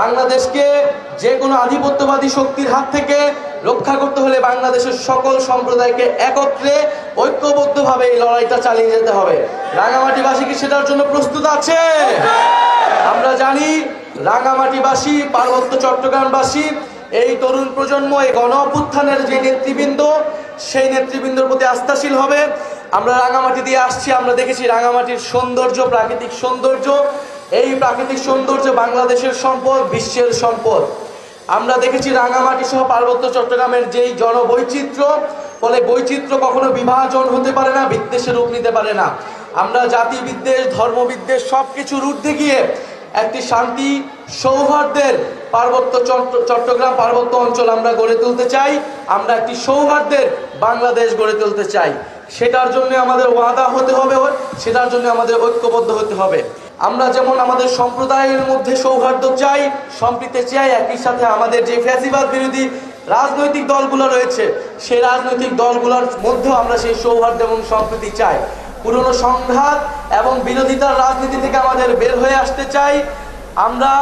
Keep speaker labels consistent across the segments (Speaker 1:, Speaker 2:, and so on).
Speaker 1: বাংলাদেশকে যে কোনো আধিপত্যবাদী শক্তির হাত থেকে রক্ষা করতে হলে বাংলাদেশের সকল সম্প্রদায়কে একত্রে ঐক্যবদ্ধভাবে এই লড়াইটা চালিয়ে যেতে হবে। রাঙামাটিবাসী কি সেটার জন্য প্রস্তুত আছে। আমরা জানি রাঙামাটিবাসী, পার্বত্য চট্টগ্রামবাসী, এই তরুণ প্রজন্ম, এই গণ অভ্যুত্থানের যে নেতৃবৃন্দ, সেই নেতৃবৃন্দর প্রতি আস্থাশীল হবে। আমরা রাঙামাটি দিয়ে আসছি, আমরা দেখেছি রাঙামাটির সৌন্দর্য, প্রাকৃতিক সৌন্দর্য। এই প্রাকৃতিক সৌন্দর্য বাংলাদেশের সম্পদ, বিশ্বের সম্পদ। আমরা দেখেছি রাঙামাটি সহ পার্বত্য চট্টগ্রামের যেই জনবৈচিত্র্য, ফলে বৈচিত্র্য কখনো বিভাজন হতে পারে না বিদ্বেষের রূপ নিতে পারে না। আমরা জাতি বিদ্বেষ ধর্মবিদ্বেষ সব কিছুর ঊর্ধ্বে গিয়ে একটি শান্তি সৌহার্দ্যের পার্বত্য চট্ট- চট্টগ্রাম পার্বত্য অঞ্চল আমরা গড়ে তুলতে চাই, আমরা একটি সৌহার্দ্যের বাংলাদেশ গড়ে তুলতে চাই। সেটার জন্য আমাদের ওয়াদা হতে হবে, সেটার জন্য আমাদের ঐক্যবদ্ধ হতে হবে। আমরা যেমন আমাদের সম্প্রদায়ের মধ্যে সৌহার্দ্য চাই, সম্প্রীতি চাই, একই সাথে আমাদের যে ফ্যাসিবাদ বিরোধী রাজনৈতিক দলগুলো রয়েছে, সেই রাজনৈতিক দলগুলোর মধ্যেও আমরা সেই সৌহার্দ্য এবং সম্প্রীতি চাই। পুরনো সংঘাত এবং বিরোধিতার রাজনীতি থেকে আমাদের বের হয়ে আসতে চাই। আমরা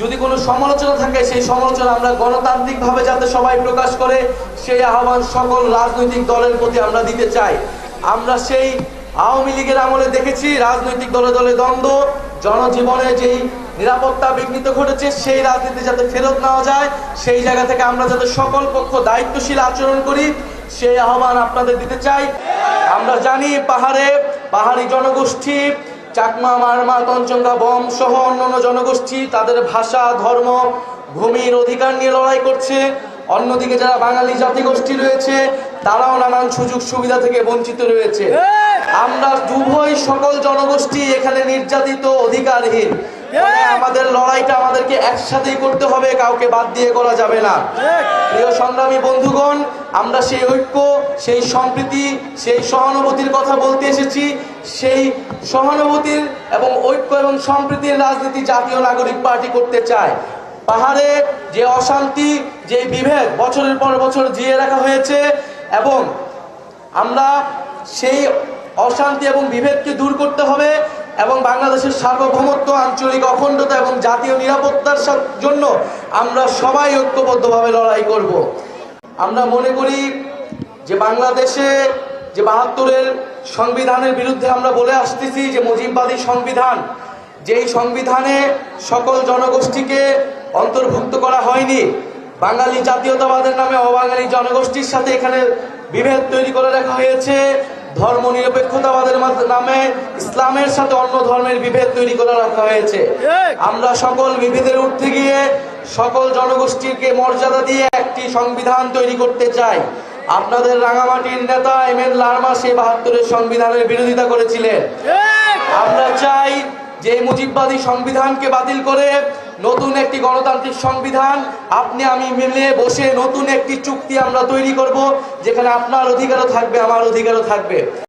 Speaker 1: যদি কোনো সমালোচনা থাকে, সেই সমালোচনা আমরা গণতান্ত্রিকভাবে যাতে সবাই প্রকাশ করে, সেই আহ্বান সকল রাজনৈতিক দলের প্রতি আমরা দিতে চাই। আমরা সেই আওয়ামী লীগের আমলে দেখেছি রাজনৈতিক দলে দলে দ্বন্দ্ব, জনজীবনে যেই নিরাপত্তা বিঘ্নিত ঘটেছে, সেই রাজনীতি যাতে ফেরত নেওয়া যায়, সেই জায়গা থেকে আমরা যাতে সকল পক্ষ দায়িত্বশীল আচরণ করি, সেই আহ্বান আপনাদের দিতে চাই। আমরা জানি পাহাড়ে পাহাড়ি জনগোষ্ঠী, চাকমা, মারমা, তঞ্চঙ্গা, বম সহ অন্যান্য জনগোষ্ঠী, তাদের ভাষা, ধর্ম, ভূমির অধিকার নিয়ে লড়াই করছে। অন্যদিকে যারা বাঙালি জাতিগোষ্ঠী রয়েছে, তারাও নানান সুযোগ সুবিধা থেকে বঞ্চিত রয়েছে। আমরা উভয় সকল জনগোষ্ঠী এখানে নির্যাতিত অধিকারহীন। আমাদের লড়াইটা আমাদেরকে একসাথেই করতে হবে কাউকে বাদ দিয়ে করা যাবে না। প্রিয় সংগ্রামী বন্ধুগণ আমরা সেই ঐক্য সেই সম্প্রীতি সেই সহানুভূতির কথা বলতে এসেছি। সেই সহানুভূতির এবং ঐক্য এবং সম্প্রীতির রাজনীতি জাতীয় নাগরিক পার্টি করতে চায়। পাহাড়ে যে অশান্তি যে বিভেদ বছরের পর বছর জিয়ে রাখা হয়েছে এবং আমরা সেই অশান্তি এবং বিভেদকে দূর করতে হবে এবং বাংলাদেশের সার্বভৌমত্ব, আঞ্চলিক অখণ্ডতা এবং জাতীয় নিরাপত্তার জন্য আমরা সবাই ঐক্যবদ্ধভাবে লড়াই করব। আমরা মনে করি যে বাংলাদেশে যে বাহাত্তরের সংবিধানের বিরুদ্ধে আমরা বলে আসতেছি যে মুজিববাদী সংবিধান, যেই সংবিধানে সকল জনগোষ্ঠীকে অন্তর্ভুক্ত করা হয়নি। বাঙালি জাতীয়তাবাদের নামে অবাঙালি জনগোষ্ঠীর সাথে এখানে বিভেদ তৈরি করে রাখা হয়েছে। ধর্ম নিরপেক্ষতাবাদের নামে ইসলামের সাথে অন্য ধর্মের বিভেদ তৈরি করে রাখা হয়েছে। আমরা সকল বিভেদের উঠতে গিয়ে সকল জনগোষ্ঠীকে মর্যাদা দিয়ে একটি সংবিধান তৈরি করতে চাই। আপনাদের রাঙামাটির নেতা এম এন লারমা সেই বাহাত্তরের সংবিধানের বিরোধিতা করেছিলেন। আমরা চাই যে মুজিববাদী সংবিধানকে বাতিল করে নতুন একটি গণতান্ত্রিক সংবিধান। আপনি আমি মিলে বসে নতুন একটি চুক্তি আমরা তৈরি করব, যেখানে আপনার অধিকারও থাকবে, আমার অধিকারও থাকবে।